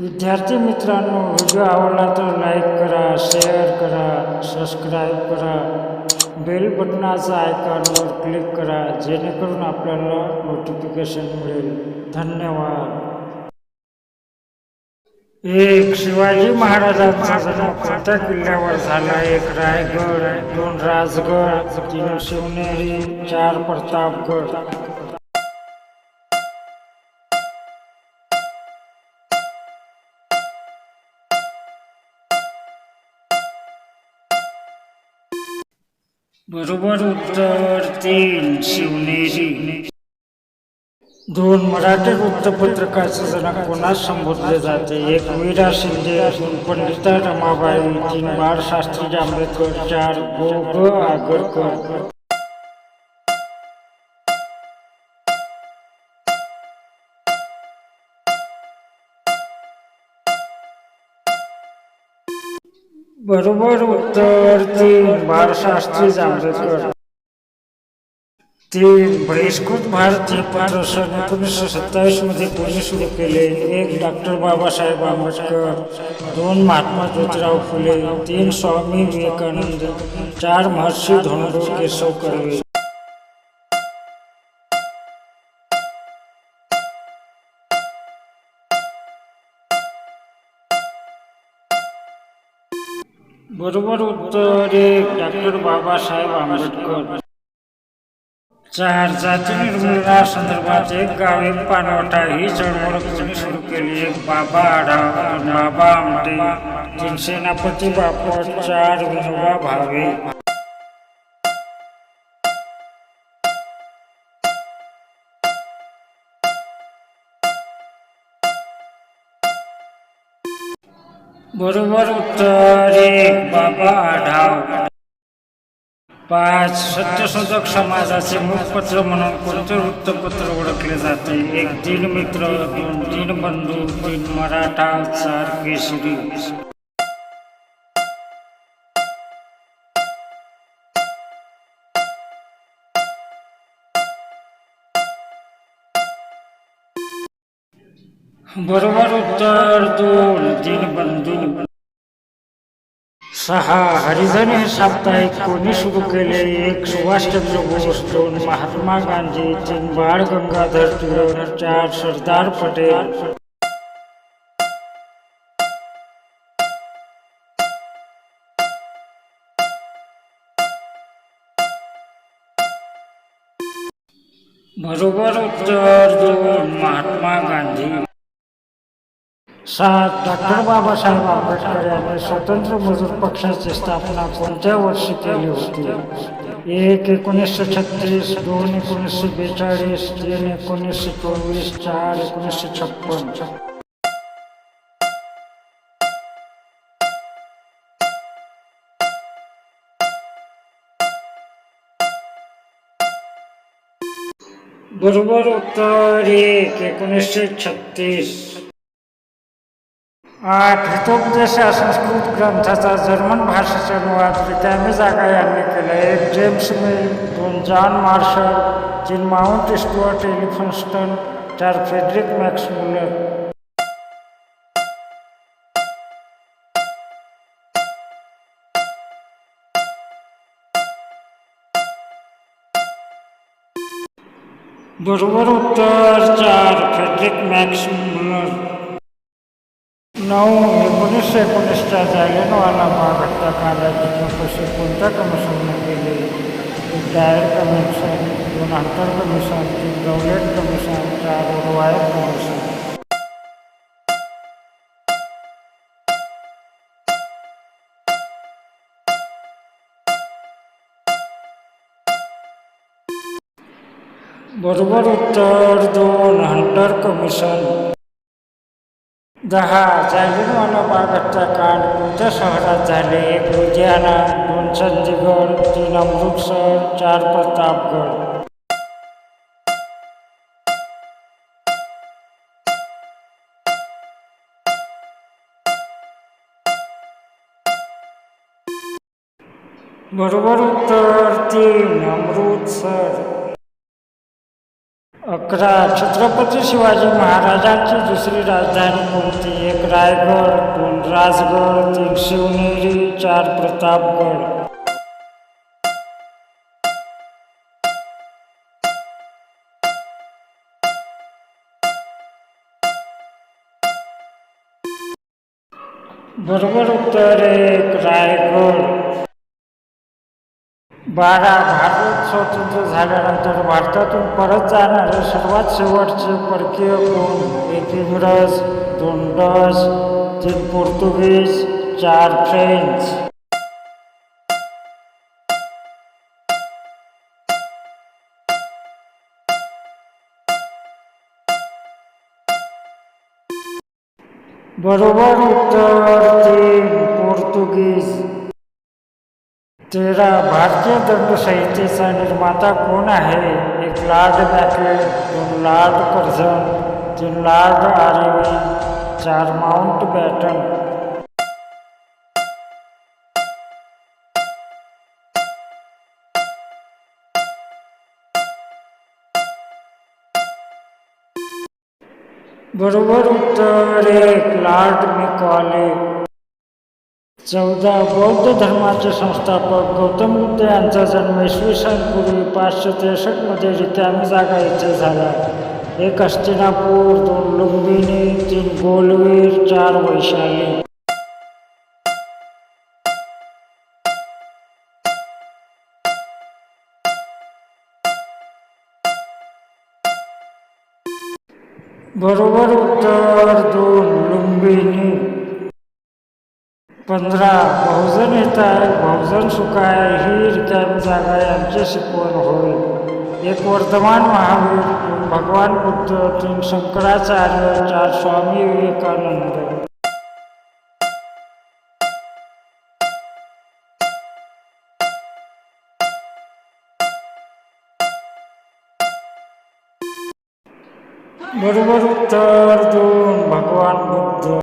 विद्यार्थी मित्रांनो व्हिडिओ आवडला तर लाईक करा शेअर करा सबस्क्राईब करा. बेल बटनाचा आयकॉनवर क्लिक करा जेणेकरून आपल्याला नोटिफिकेशन मिळेल. धन्यवाद. एक शिवाजी महाराजांचा जन्म कोणत्या किल्ल्यावर झाला? एक रायगड दोन राजगड तीन शिवनेरी चार प्रतापगड. बरोबर उत्तर तीन शिवनेरी. दोन मराठी वृत्तपत्रकाचे जनक कोणास संबोधले जाते. एक वीरा शिंदे दोन पंडिता रमाबाई तीन बाळशास्त्री आंबेडकर चार गो ग आगरकर. बरोबर उत्तर तीन बाळशास्त्री जांभेकर. तीन बहिष्कृत भारत हे प्रदर्शन एकोणीसशे सत्तावीसमध्ये पुणे सुरू केले. एक डॉक्टर बाबासाहेब आंबेडकर दोन महात्मा ज्योतिराव फुले तीन स्वामी विवेकानंद चार महर्षी धोंडो केशव कर्वे बरोबर उत्तर एक डॉक्टर बाबासाहेब आंबेडकर. चार जाती निर्मूलना संदर्भात एक गावे पानवटा ही चळवळ कोणी सुरू केली. एक बाबा आढावा बाबा आमटे. तीन सेनापती बापू चार विनोबा भावे. बरोबर उत्तर एक बाबा आढाव. पाच सत्यशोधक समाजाचे मुखपत्र म्हणून कोणते वृत्तपत्र ओळखले जाते? एक दिनमित्र दोन दिनबंधू तीन मराठा चार केसरी. बरोबर उत्तर दोन दिनबंधू सहा हरिजन हे साप्ताहिक कोणी सुरू केले? एक सुभाषचंद्र बोस दोन महात्मा गांधी तीन बाळ गंगाधर टिळक चार सरदार पटेल. बरोबर उत्तर दोन महात्मा गांधी. सात डॉक्टर बाबासाहेब आंबेडकर यांनी स्वतंत्र मजूर पक्षाची स्थापना कोणत्या वर्षी केली होती? एक एकोणीसशे छत्तीस, दोन एकोणीसशे बेचाळीस, तीन एकोणीसशे चोवीस, चार एकोणीसशे छप्पन. बरोबर उत्तर एक, एकोणीसशे छत्तीस. आठ हितोपदेश या संस्कृत ग्रंथाचा जर्मन भाषेचा अनुवाद रिकामी जागा यांनी केला एक जेम्स मिल दोन जॉन मार्शल तीन माउंट स्टुअर्ट एलिफन्स्टन चार फ्रेडरिक मॅक्स मुलर बरोबर उत्तर चार फ्रेडरिक मॅक्स मुलर नऊ एकोणीसशे एकोणीसच्या जालियनवाला बाग हत्याकांडाची चौकशी कोणत्या कमिशनने केली डायर कमिशन दोन अंतर कमिशन तीन रौलेट कमिशन चार उर्वायत कमिशन बरोबर उत्तर दोन हंटर कमिशन दहा जालियनवाला बाग हत्याकांड कोणत्या शहरात झाले एक लुधियाना दोन चंदीगड तीन अमृतसर चार प्रतापगड बरोबर उत्तर तीन अमृतसर अकरा छत्रपती शिवाजी महाराजांची दुसरी राजधानी कोणती? एक रायगड दोन राजगड तीन शिवनेरी चार प्रतापगड. बरोबर उत्तर एक रायगड. बारा भारत स्वतंत्र झाल्यानंतर भारतातून परत जाणारे सर्वात शेवटचे परकीय कोण? एक इंग्रज दोन डच तीन पोर्तुगीज चार फ्रेंच. बरोबर उत्तर तेरा भारतीय दंडसंहितेचा निर्माता कोण आहे एक लॉर्ड मॅके दोन लॉर्ड कर्झन तीन लॉर्ड आर्यन, चार माउंट बॅटन। बरोबर उत्तर एक लॉर्ड मिकॉले चौदा बौद्ध धर्माचे संस्थापक गौतम बुद्ध यांचा जन्म इसवी सन पूर्वी पाचशे त्रेसष्टमध्ये रिकामी जागा येथे झाला एक हस्तिनापूर दोन लुंबिनी तीन गोलवीर चार वैशाली बरोबर उत्तर पंधरा बहुजन येत आहे बहुजन सुख आहे ही रिकामी जागा यांची शिकवण होईल एक वर्धमान महावीर भगवान बुद्ध तीन शंकराचार्य चार स्वामी विवेकानंद. बरोबर उत्तर दोन भगवान बुद्ध.